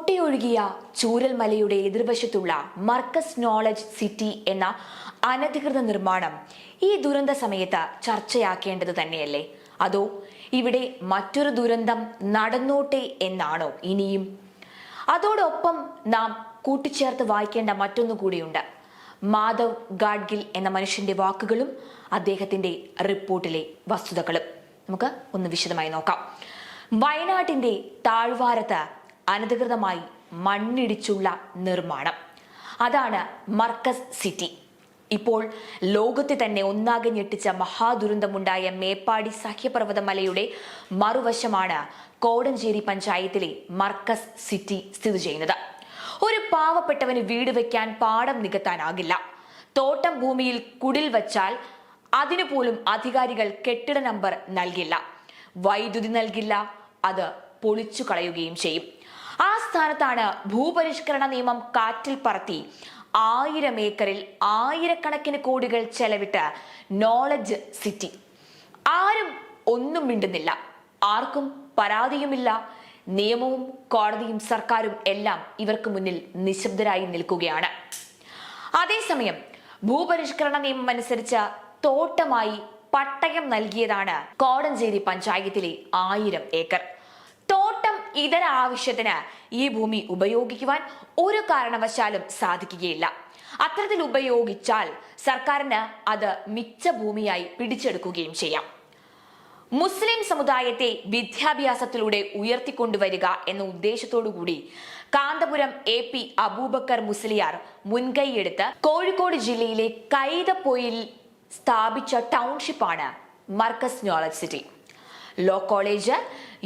പൊട്ടിയൊഴുകിയ ചൂരൽമലയുടെ എതിർവശത്തുള്ള Markaz knowledge city എന്ന അനധികൃത നിർമ്മാണം ഈ ദുരന്ത സമയത്ത് ചർച്ചയാക്കേണ്ടത് തന്നെയല്ലേ? അതോ ഇവിടെ മറ്റൊരു ദുരന്തം നടന്നോട്ടെ എന്നാണോ ഇനിയും? അതോടൊപ്പം നാം കൂട്ടിച്ചേർത്ത് വായിക്കേണ്ട മറ്റൊന്നു കൂടിയുണ്ട്. മാധവ് ഗാഡ്ഗിൽ എന്ന മനുഷ്യന്റെ വാക്കുകളും അദ്ദേഹത്തിന്റെ റിപ്പോർട്ടിലെ വസ്തുതകളും. നമുക്ക് ഒന്ന് വിശദമായി നോക്കാം. വയനാട്ടിന്റെ താഴ്വാരത്ത് അനധികൃതമായി മണ്ണിടിച്ചുള്ള നിർമ്മാണം. അതാണ് മർക്കസ് സിറ്റി. ഇപ്പോൾ ലോകത്തെ തന്നെ ഒന്നാകെ ഞെട്ടിച്ച മഹാദുരന്തമുണ്ടായ മേപ്പാടി സഹ്യപർവത മലയുടെ മറുവശമാണ് കോടഞ്ചേരി പഞ്ചായത്തിലെ മർക്കസ് സിറ്റി സ്ഥിതി ചെയ്യുന്നത്. ഒരു പാവപ്പെട്ടവന് വീട് വെക്കാൻ പാടം നികത്താനാകില്ല. തോട്ടം ഭൂമിയിൽ കുടിൽ വച്ചാൽ അതിനു പോലും അധികാരികൾ കെട്ടിട നമ്പർ നൽകില്ല. വൈദ്യുതി നൽകില്ല അത് പൊളിച്ചു കളയുകയും ചെയ്യും. ആ സ്ഥാനത്താണ് ഭൂപരിഷ്കരണ നിയമം കാറ്റിൽ പറത്തി ആയിരം ഏക്കറിൽ ആയിരക്കണക്കിന് കോടികൾ ചെലവിട്ട് നോളജ് സിറ്റി ആരും ഒന്നും മിണ്ടുന്നില്ല. ആർക്കും പരാതിയുമില്ല. നിയമവും കോടതിയും സർക്കാരും എല്ലാം ഇവർക്ക് മുന്നിൽ നിശബ്ദരായി നിൽക്കുകയാണ്. അതേസമയം ഭൂപരിഷ്കരണ നിയമം അനുസരിച്ച് തോട്ടമായി പട്ടയം നൽകിയതാണ് കോടഞ്ചേരി പഞ്ചായത്തിലെ ആയിരം ഏക്കർ. ഇതര ആവശ്യത്തിന് ഈ ഭൂമി ഉപയോഗിക്കുവാൻ ഒരു കാരണവശാലും സാധിക്കുകയില്ല. അത്തരത്തിൽ ഉപയോഗിച്ചാൽ സർക്കാരിന് അത് മിച്ച ഭൂമിയായി പിടിച്ചെടുക്കുകയും ചെയ്യാം. മുസ്ലിം സമുദായത്തെ വിദ്യാഭ്യാസത്തിലൂടെ ഉയർത്തിക്കൊണ്ടുവരിക എന്ന ഉദ്ദേശത്തോടുകൂടി കാന്തപുരം എ പി അബൂബക്കർ മുസ്ലിയാർ മുൻകൈയെടുത്ത് കോഴിക്കോട് ജില്ലയിലെ കൈതപ്പൊയിൽ സ്ഥാപിച്ച ടൗൺഷിപ്പാണ് Markaz knowledge city. Law college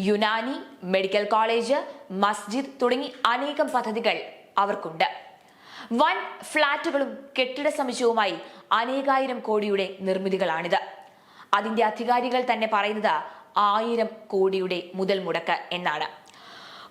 Unani medical college മസ്ജിദ് തുടങ്ങി അനേകം പദ്ധതികൾ അവർക്കുണ്ട്. വൻ ഫ്ളാറ്റുകളും കെട്ടിട സമുച്ചയവുമായി അനേകായിരം കോടിയുടെ നിർമ്മിതികളാണിത്. അതിന്റെ അധികാരികൾ തന്നെ പറയുന്നത് ആയിരം കോടിയുടെ മുതൽ മുടക്ക് എന്നാണ്.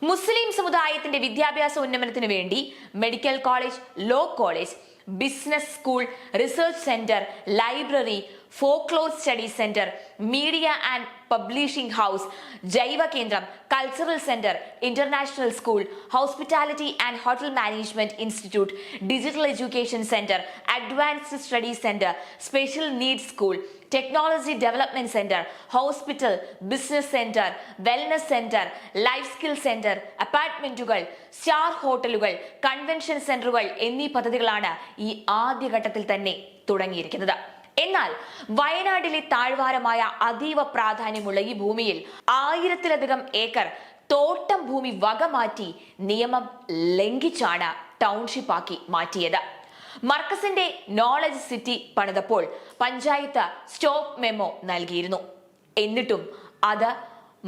മുസ്ലിം സമുദായത്തിന്റെ വിദ്യാഭ്യാസ ഉന്നമനത്തിന് വേണ്ടി medical college law college business school research centre library folklore study centre media and publishing house ജൈവ കേന്ദ്രം cultural centre international school hospitality and hotel management institute digital education centre advanced study centre special needs school technology development centre hospital business centre wellness centre life skill centre അപ്പാർട്ട്മെന്റുകൾ star ഹോട്ടലുകൾ convention സെന്ററുകൾ എന്നീ പദ്ധതികളാണ് ഈ ആദ്യഘട്ടത്തിൽ തന്നെ തുടങ്ങിയിരിക്കുന്നത്. എന്നാൽ വയനാട്ടിലെ താഴ്വാരമായ അതീവ പ്രാധാന്യമുള്ള ഈ ഭൂമിയിൽ ആയിരത്തിലധികം ഏക്കർ തോട്ടം ഭൂമി വകമാറ്റി നിയമം ലംഘിച്ചാണ് ടൗൺഷിപ്പാക്കി മാറ്റിയത്. മർക്കസിന്റെ നോളജ് സിറ്റി പണിതപ്പോൾ പഞ്ചായത്ത് സ്റ്റോപ്പ് മെമ്മോ നൽകിയിരുന്നു. എന്നിട്ടും അത്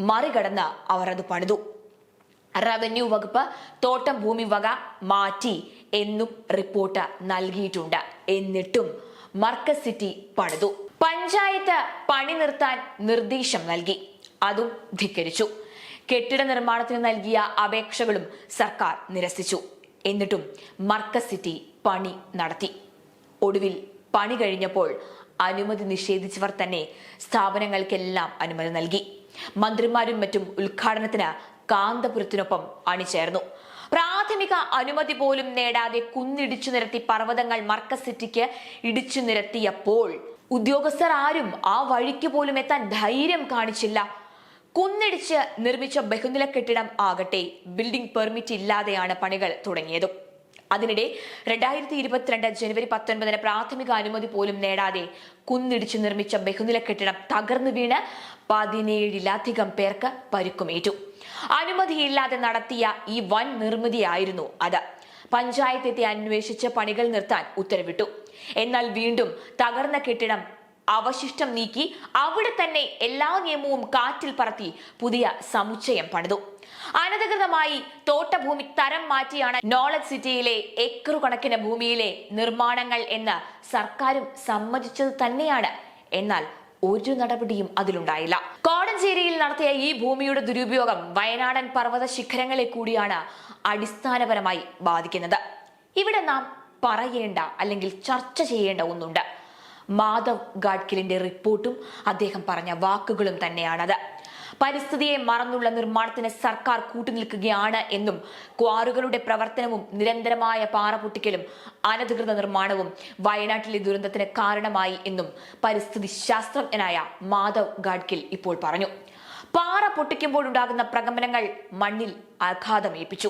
മറികടന്ന് അവർ അത് പണിതു. റവന്യൂ വകുപ്പ് തോട്ടം ഭൂമി വക മാറ്റി എന്നും റിപ്പോർട്ട് നൽകിയിട്ടുണ്ട്. എന്നിട്ടും മർക്കസ് സിറ്റി പണിതു. പഞ്ചായത്ത് പണി നിർത്താൻ നിർദ്ദേശം നൽകി. അതും ധിക്കരിച്ചു. കെട്ടിട നിർമ്മാണത്തിന് നൽകിയ അപേക്ഷകളും സർക്കാർ നിരസിച്ചു. എന്നിട്ടും മർക്കസ് സിറ്റി പണി നടത്തി. ഒടുവിൽ പണി കഴിഞ്ഞപ്പോൾ അനുമതി നിഷേധിച്ചവർ തന്നെ സ്ഥാപനങ്ങൾക്കെല്ലാം അനുമതി നൽകി. മന്ത്രിമാരും മറ്റും ഉദ്ഘാടനത്തിന് കാന്തപുരത്തിനൊപ്പം അണിചേർന്നു. പ്രാഥമിക അനുമതി പോലും നേടാതെ കുന്നിടിച്ചു നിരത്തി പർവതങ്ങൾ മർക്ക സിറ്റിക്ക് ഇടിച്ചു നിരത്തിയപ്പോൾ ഉദ്യോഗസ്ഥർ ആരും ആ വഴിക്ക് പോലും എത്താൻ ധൈര്യം കാണിച്ചില്ല. കുന്നിടിച്ച് നിർമ്മിച്ച ബഹുനില കെട്ടിടം ആകട്ടെ ബിൽഡിംഗ് പെർമിറ്റ് ഇല്ലാതെയാണ് പണികൾ തുടങ്ങിയതും. അതിനിടെ രണ്ടായിരത്തി ഇരുപത്തിരണ്ട് ജനുവരി പത്തൊൻപതിന് പ്രാഥമിക അനുമതി പോലും നേടാതെ കുന്നിടിച്ച് നിർമ്മിച്ച ബഹുനില കെട്ടിടം തകർന്നു വീണ് പതിനേഴിലധികം പേർക്ക് പരുക്കുമേറ്റു. അനുമതിയില്ലാതെ നടത്തിയ ഈ വൻ നിർമ്മിതിയായിരുന്നു അത്. പഞ്ചായത്തെത്തി അന്വേഷിച്ച് പണികൾ നിർത്താൻ ഉത്തരവിട്ടു. എന്നാൽ വീണ്ടും തകർന്ന കെട്ടിടം അവശിഷ്ടം നീക്കി അവിടെ തന്നെ എല്ലാ നിയമവും കാറ്റിൽ പറത്തി പുതിയ സമുച്ചയം പണിതു. അനധികൃതമായി തോട്ടഭൂമി തരം മാറ്റിയാണ് നോളജ് സിറ്റിയിലെ ഏക്കറു കണക്കിന് ഭൂമിയിലെ നിർമ്മാണങ്ങൾ എന്ന് സർക്കാരും സമ്മതിച്ചത് തന്നെയാണ്. എന്നാൽ ഒരു നടപടിയും അതിലുണ്ടായില്ല. കോടഞ്ചേരിയിൽ നടത്തിയ ഈ ഭൂമിയുടെ ദുരുപയോഗം വയനാടൻ പർവത ശിഖരങ്ങളെ കൂടിയാണ് അടിസ്ഥാനപരമായി ബാധിക്കുന്നത്. ഇവിടെ നാം പറയേണ്ട അല്ലെങ്കിൽ ചർച്ച ചെയ്യേണ്ട ഒന്നുണ്ട്. മാധവ് ഗാഡ്കിലിന്റെ റിപ്പോർട്ടും അദ്ദേഹം പറഞ്ഞ വാക്കുകളും തന്നെയാണത്. പരിസ്ഥിതിയെ മറന്നുള്ള നിർമ്മാണത്തിന് സർക്കാർ കൂട്ടുനിൽക്കുകയാണ് എന്നും ക്വാറുകളുടെ പ്രവർത്തനവും നിരന്തരമായ പാറ പൊട്ടിക്കലും അനധികൃത നിർമ്മാണവും വയനാട്ടിലെ ദുരന്തത്തിന് കാരണമായി എന്നും പരിസ്ഥിതി ശാസ്ത്രജ്ഞനായ മാധവ് ഗാഡ്കിൽ ഇപ്പോൾ പറഞ്ഞു. പാറ പൊട്ടിക്കുമ്പോഴുണ്ടാകുന്ന പ്രകമ്പനങ്ങൾ മണ്ണിൽ ആഘാതമേൽപ്പിച്ചു.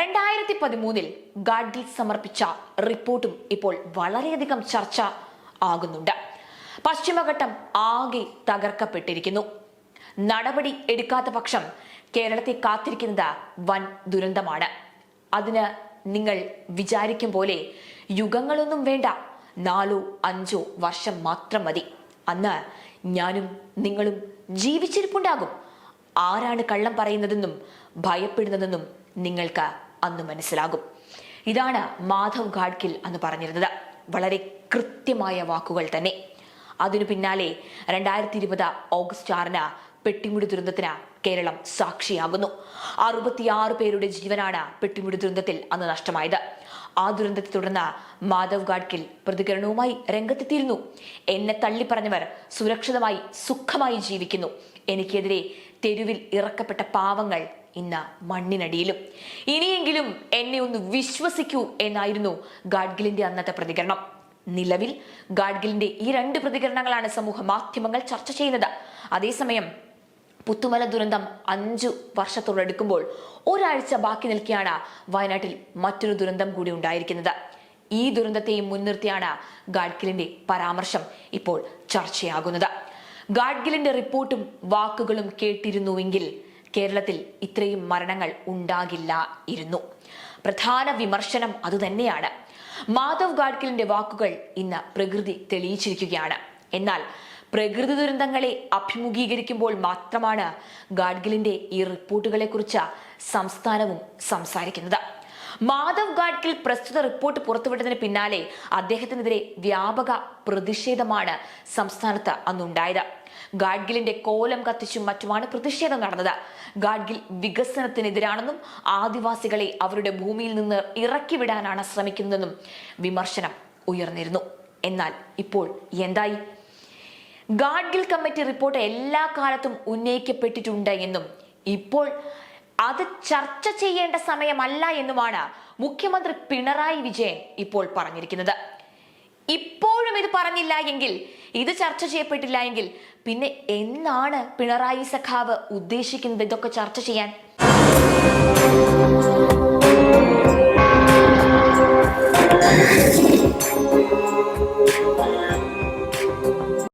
രണ്ടായിരത്തി പതിമൂന്നിൽ ഗാഡ്ഗിൽ സമർപ്പിച്ച റിപ്പോർട്ടും ഇപ്പോൾ വളരെയധികം ചർച്ച ആകുന്നുണ്ട്. പശ്ചിമഘട്ടം ആകെ തകർക്കപ്പെട്ടിരിക്കുന്നു. നടപടി എടുക്കാത്ത പക്ഷം കേരളത്തെ കാത്തിരിക്കുന്നത് വൻ ദുരന്തമാണ്. അതിന് നിങ്ങൾ വിചാരിക്കും പോലെ യുഗങ്ങളൊന്നും വേണ്ട. നാലോ അഞ്ചോ വർഷം മാത്രം മതി. അന്ന് ഞാനും നിങ്ങളും ജീവിച്ചിരിപ്പുണ്ടാകും. ആരാണ് കള്ളം പറയുന്നതെന്നും ഭയപ്പെടുന്നതെന്നും നിങ്ങൾക്ക് അന്ന് മനസ്സിലാകും. ഇതാണ് മാധവ് ഘാഡ്കിൽ അന്ന് പറഞ്ഞിരുന്നത്. വളരെ കൃത്യമായ വാക്കുകൾ തന്നെ. അതിനു പിന്നാലെ രണ്ടായിരത്തി ഇരുപത് ഓഗസ്റ്റ് ആറിന് പെട്ടിമുടി ദുരന്തത്തിന് കേരളം സാക്ഷിയാകുന്നു. അറുപത്തിയാറ് പേരുടെ ജീവനാണ് പെട്ടിമുടി ദുരന്തത്തിൽ അന്ന് നഷ്ടമായത്. ആ ദുരന്തത്തെ തുടർന്ന് മാധവ് ഗാഡ്കിൽ പ്രതികരണവുമായി രംഗത്തെത്തിയിരുന്നു. എന്നെ തള്ളിപ്പറഞ്ഞവർ സുരക്ഷിതമായി സുഖമായി ജീവിക്കുന്നു. എനിക്കെതിരെ തെരുവിൽ ഇറക്കപ്പെട്ട പാവങ്ങൾ ഇന്ന് മണ്ണിനടിയിലും. ഇനിയെങ്കിലും എന്നെ ഒന്ന് വിശ്വസിക്കൂ എന്നായിരുന്നു ഗാഡ്ഗിലിന്റെ അന്നത്തെ പ്രതികരണം. നിലവിൽ ഗാഡ്ഗിലിന്റെ ഈ രണ്ട് പ്രതികരണങ്ങളാണ് സമൂഹ മാധ്യമങ്ങൾ ചർച്ച ചെയ്യുന്നത്. അതേസമയം പുത്തുമല ദുരന്തം അഞ്ചു വർഷത്തോടെടുക്കുമ്പോൾ ഒരാഴ്ച ബാക്കി നിൽക്കെയാണ് വയനാട്ടിൽ മറ്റൊരു ദുരന്തം കൂടി ഉണ്ടായിരിക്കുന്നത്. ഈ ദുരന്തത്തെയും മുൻനിർത്തിയാണ് ഗാഡ്ഗിലിന്റെ പരാമർശം ഇപ്പോൾ ചർച്ചയാകുന്നത്. ഗാഡ്ഗിലിന്റെ റിപ്പോർട്ടും വാക്കുകളും കേട്ടിരുന്നുവെങ്കിൽ കേരളത്തിൽ ഇത്രയും മരണങ്ങൾ ഉണ്ടാകില്ല ഇരുന്നു. പ്രധാന വിമർശനം അതുതന്നെയാണ്. മാധവ് ഗാഡ്ഗിലിന്റെ വാക്കുകൾ ഇന്ന് പ്രകൃതി തെളിയിച്ചിരിക്കുകയാണ്. എന്നാൽ പ്രകൃതി ദുരന്തങ്ങളെ അഭിമുഖീകരിക്കുമ്പോൾ മാത്രമാണ് ഗാഡ്ഗിലിന്റെ ഈ റിപ്പോർട്ടുകളെ കുറിച്ച് സംസ്ഥാനവും സംസാരിക്കുന്നത്. മാധവ് ഗാഡ്ഗിൽ പ്രസ്തുത റിപ്പോർട്ട് പുറത്തുവിട്ടതിന് പിന്നാലെ അദ്ദേഹത്തിനെതിരെ വ്യാപക പ്രതിഷേധമാണ് സംസ്ഥാനത്ത് അന്നുണ്ടായത്. ഗാഡ്ഗിലിന്റെ കോലം കത്തിച്ചും മറ്റുമാണ് പ്രതിഷേധം നടന്നത്. ഗാഡ്ഗിൽ വികസനത്തിനെതിരാണെന്നും ആദിവാസികളെ അവരുടെ ഭൂമിയിൽ നിന്ന് ഇറക്കിവിടാനാണ് ശ്രമിക്കുന്നതെന്നും വിമർശനം ഉയർന്നിരുന്നു. എന്നാൽ ഇപ്പോൾ എന്തായി? ഗാഡ്ഗിൽ കമ്മിറ്റി റിപ്പോർട്ട് എല്ലാ കാലത്തും ഉന്നയിക്കപ്പെട്ടിട്ടുണ്ട് എന്നും. ഇപ്പോൾ അത് ചർച്ച ചെയ്യേണ്ട സമയമല്ല എന്നുമാണ് മുഖ്യമന്ത്രി പിണറായി വിജയൻ ഇപ്പോൾ പറഞ്ഞിരിക്കുന്നത്. ഇപ്പോഴും ഇത് പറഞ്ഞില്ല എങ്കിൽ ഇത് ചർച്ച ചെയ്യപ്പെട്ടില്ല എങ്കിൽ പിന്നെ എന്നാണ് പിണറായി സഖാവ് ഉദ്ദേശിക്കുന്നത് ഇതൊക്കെ ചർച്ച ചെയ്യാൻ?